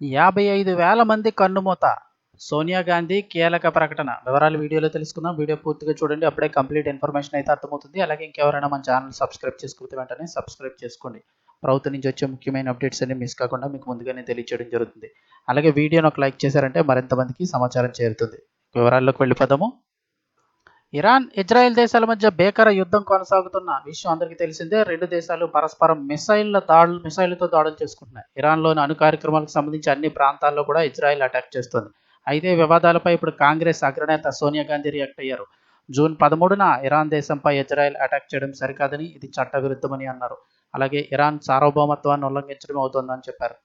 యాభై ఐదు వేల మంది కన్నుమూత సోనియా గాంధీ కీలక ప్రకటన. వివరాలు వీడియోలో తెలుసుకుందాం. వీడియో పూర్తిగా చూడండి. అప్పుడే కంప్లీట్ ఇన్ఫర్మేషన్ అయితే అర్థమవుతుంది. అలాగే ఇంకెవరైనా మన ఛానల్ సబ్స్క్రైబ్ చేసుకుంటే వెంటనే సబ్స్క్రైబ్ చేసుకోండి. ప్రభుత్వం నుంచి వచ్చే ముఖ్యమైన అప్డేట్స్ అన్ని మిస్ కాకుండా మీకు ముందుగానే తెలియచేయడం జరుగుతుంది. అలాగే వీడియోని ఒక లైక్ చేశారంటే మరింత మందికి సమాచారం చేరుతుంది. వివరాల్లోకి వెళ్ళిపోదాము. ఇరాన్ ఇజ్రాయెల్ దేశాల మధ్య బేకర యుద్ధం కొనసాగుతున్న విషయం అందరికీ తెలిసిందే. రెండు దేశాలు పరస్పరం మిసైళ్ళ దాడులు మిసైళ్ళతో దాడులు చేసుకుంటున్నాయి. ఇరాన్లోని అణు కార్యక్రమాలకు సంబంధించి అన్ని ప్రాంతాల్లో కూడా ఇజ్రాయెల్ అటాక్ చేస్తుంది. అయితే వివాదాలపై ఇప్పుడు కాంగ్రెస్ అగ్రనేత సోనియా గాంధీ రియాక్ట్ అయ్యారు. జూన్ పదమూడున ఇరాన్ దేశంపై ఇజ్రాయెల్ అటాక్ చేయడం సరికాదని ఇది చట్టవిరుద్ధమని అన్నారు. అలాగే ఇరాన్ సార్వభౌమత్వాన్ని ఉల్లంఘించడం అవుతోందని చెప్పారు.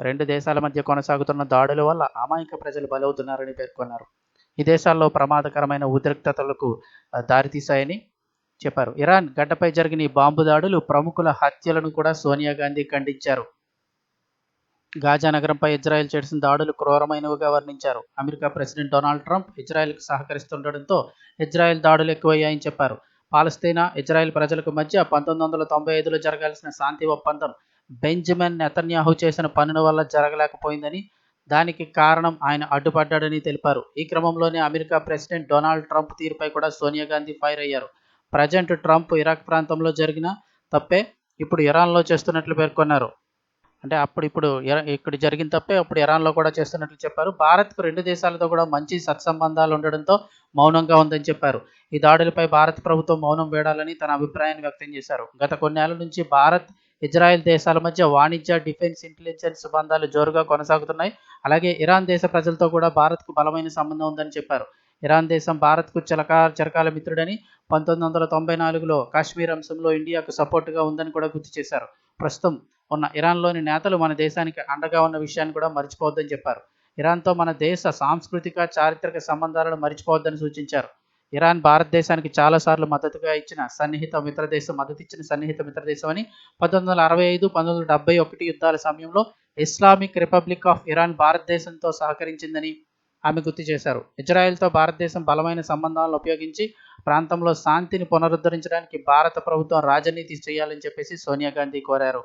రెండు దేశాల మధ్య కొనసాగుతున్న దాడుల వల్ల అమాయక ప్రజలు బలవుతున్నారని పేర్కొన్నారు. ఈ దేశాల్లో ప్రమాదకరమైన ఉద్రిక్తతలకు దారితీశాయని చెప్పారు. ఇరాన్ గడ్డపై జరిగిన ఈ బాంబు దాడులు ప్రముఖుల హత్యలను కూడా సోనియా గాంధీ ఖండించారు. గాజా నగరంపై ఇజ్రాయెల్ చేసిన దాడులు క్రూరమైనవిగా వర్ణించారు. అమెరికా ప్రెసిడెంట్ డొనాల్డ్ ట్రంప్ ఇజ్రాయెల్కు సహకరిస్తుండటంతో ఇజ్రాయెల్ దాడులు ఎక్కువయ్యాయని చెప్పారు. పాలస్తీనా ఇజ్రాయెల్ ప్రజలకు మధ్య పంతొమ్మిది వందల తొంభై ఐదులో జరగాల్సిన శాంతి ఒప్పందం బెంజమిన్ నెతన్యాహు చేసిన పనుల వల్ల జరగలేకపోయిందని దానికి కారణం ఆయన అడ్డుపడ్డాడని తెలిపారు. ఈ క్రమంలోనే అమెరికా ప్రెసిడెంట్ డొనాల్డ్ ట్రంప్ తీరుపై కూడా సోనియా గాంధీ ఫైర్ అయ్యారు. ప్రజెంట్ ట్రంప్ ఇరాక్ ప్రాంతంలో జరిగిన తప్పే ఇప్పుడు ఇరాన్లో చేస్తున్నట్లు పేర్కొన్నారు. అంటే అప్పుడు ఇప్పుడు ఇక్కడ జరిగిన తప్పే అప్పుడు ఇరాన్లో కూడా చేస్తున్నట్లు చెప్పారు. భారత్కు రెండు దేశాలతో కూడా మంచి సత్సంబంధాలు ఉండడంతో మౌనంగా ఉందని చెప్పారు. ఈ దాడులపై భారత ప్రభుత్వం మౌనం వేడాలని తన అభిప్రాయాన్ని వ్యక్తం చేశారు. గత కొన్నేళ్ళ నుంచి భారత్ ఇజ్రాయెల్ దేశాల మధ్య వాణిజ్య డిఫెన్స్ ఇంటెలిజెన్స్ బంధాలు జోరుగా కొనసాగుతున్నాయి. అలాగే ఇరాన్ దేశ ప్రజలతో కూడా భారత్కు బలమైన సంబంధం ఉందని చెప్పారు. ఇరాన్ దేశం భారత్కు చిలకా చిరకాల మిత్రుడని పంతొమ్మిది వందల తొంభై నాలుగులో కాశ్మీర్ అంశంలో ఇండియాకు సపోర్టుగా ఉందని కూడా గుర్తు చేశారు. ప్రస్తుతం ఉన్న ఇరాన్లోని నేతలు మన దేశానికి అండగా ఉన్న విషయాన్ని కూడా మర్చిపోవద్దని చెప్పారు. ఇరాన్తో మన దేశ సాంస్కృతిక చారిత్రక సంబంధాలను మర్చిపోవద్దని సూచించారు. ఇరాన్ భారతదేశానికి చాలాసార్లు మద్దతుగా ఇచ్చిన సన్నిహిత మిత్రదేశం మద్దతు ఇచ్చిన సన్నిహిత మిత్రదేశం అని పంతొమ్మిది వందల అరవై ఐదు పంతొమ్మిది వందల డెబ్బై ఒకటి యుద్ధాల సమయంలో ఇస్లామిక్ రిపబ్లిక్ ఆఫ్ ఇరాన్ భారతదేశంతో సహకరించిందని ఆమె గుర్తు చేశారు. ఇజ్రాయెల్తో భారతదేశం బలమైన సంబంధాలను ఉపయోగించి ప్రాంతంలో శాంతిని పునరుద్ధరించడానికి భారత ప్రభుత్వం రాజనీతి చేయాలని చెప్పేసి సోనియా గాంధీ కోరారు.